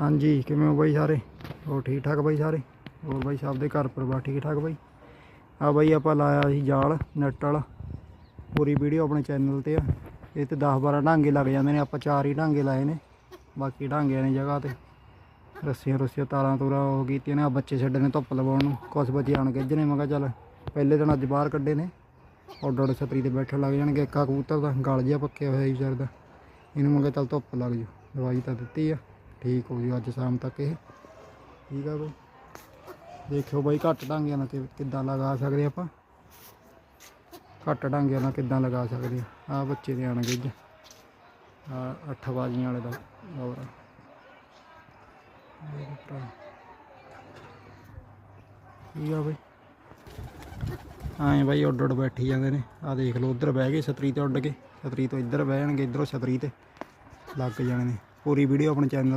ਹਾਂਜੀ, ਕਿਵੇਂ ਹੋ ਬਾਈ ਸਾਰੇ? ਹੋਰ ਠੀਕ ਠਾਕ ਬਾਈ ਸਾਰੇ? ਹੋਰ ਬਾਈ ਸਭ ਦੇ ਘਰ ਪਰਿਵਾਰ ਠੀਕ ਠਾਕ ਬਾਈ? ਆ ਬਾਈ ਆਪਾਂ ਲਾਇਆ ਸੀ ਜਾਲ ਨੈਟ ਵਾਲਾ। ਪੂਰੀ ਵੀਡੀਓ ਆਪਣੇ ਚੈਨਲ ਤੇ ਆ। ਇਹ ਤੇ 10 12 ਢਾਂਗੇ ਲੱਗ ਜਾਂਦੇ ਨੇ, ਆਪਾਂ ਚਾਰ ਹੀ ਢਾਂਗੇ ਲਾਏ ਨੇ। ਬਾਕੀ ਢਾਂਗਿਆਂ ਨੇ ਜਗ੍ਹਾ ਤੇ। ਰੱਸੀਆਂ ਰੁੱਸੀਆਂ ਤਾਰਾਂ ਤੂਰਾਂ ਉਹ ਕੀਤੀਆਂ ਨੇ ਆ ਬੱਚੇ ਛੱਡੇ ਨੇ ਧੁੱਪ ਲਵਾਉਣ ਨੂੰ। ਕੁਛ ਬੱਚੇ ਆਣ ਗਿੱਝ ਨੇ, ਮੈਂ ਕਿਹਾ ਚੱਲ ਪਹਿਲੇ ਦਿਨ ਅੱਜ ਬਾਹਰ ਕੱਢੇ ਨੇ। ਆਰਡਰ ਛਤਰੀ ਤੇ ਬੈਠਣ ਲੱਗ ਜਾਣਗੇ, ਇੱਕਾ ਕਬੂਤਰ ਦਾ, ਗਲ ਜਿਹਾ ਪੱਕਿਆ ਹੋਇਆ ਸੀ ਵਿਚਾਰੇ ਦਾ। ਇਹਨੂੰ ਮੈਂ ਕਿਹਾ ਚੱਲ ਧੁੱਪ ਲੱਗ ਜੂ ਦਵਾਈ ਤਾਂ ਦਿੱਤੀ ਆ। ਠੀਕ ਹੋ ਜੂ, ਅੱਜ ਸ਼ਾਮ ਤੱਕ ਇਹ। ਠੀਕ ਆ ਬਈ। ਦੇਖਿਓ ਬਾਈ ਘੱਟ ਢਾਂਗਿਆਂ ਨਾਲ ਕਿੱਦਾਂ ਲਗਾ ਸਕਦੇ ਆਪਾਂ। ਘੱਟ ਢਾਂਗਿਆਂ ਨਾਲ ਕਿੱਦਾਂ ਲਗਾ ਸਕਦੇ ਆ। ਬੱਚੇ ਦੇ ਆਣਗੇ ਜੀ ਆ ਅੱਠ ਬਾਜੀਆਂ ਵਾਲੇ ਦਾ ਹੋਰ ਠੀਕ ਆ ਬਈ। ਆਏ ਬਾਈ ਉੱਡ ਉੱਡ ਬੈਠੀ ਜਾਂਦੇ ਨੇ। ਆ ਦੇਖ ਲਓ, ਉਧਰ ਬਹਿ ਗਏ ਛਤਰੀ ਤੇ ਉੱਡ ਕੇ। ਛਤਰੀ ਤੋਂ ਇੱਧਰ ਬਹਿ ਜਾਣਗੇ ਇੱਧਰੋਂ ਛਤਰੀ ਤੇ ਲੱਗ ਜਾਣੇ ਨੇ। ਪੂਰੀ ਵੀਡੀਓ ਆਪਣੇ ਚੈਨਲ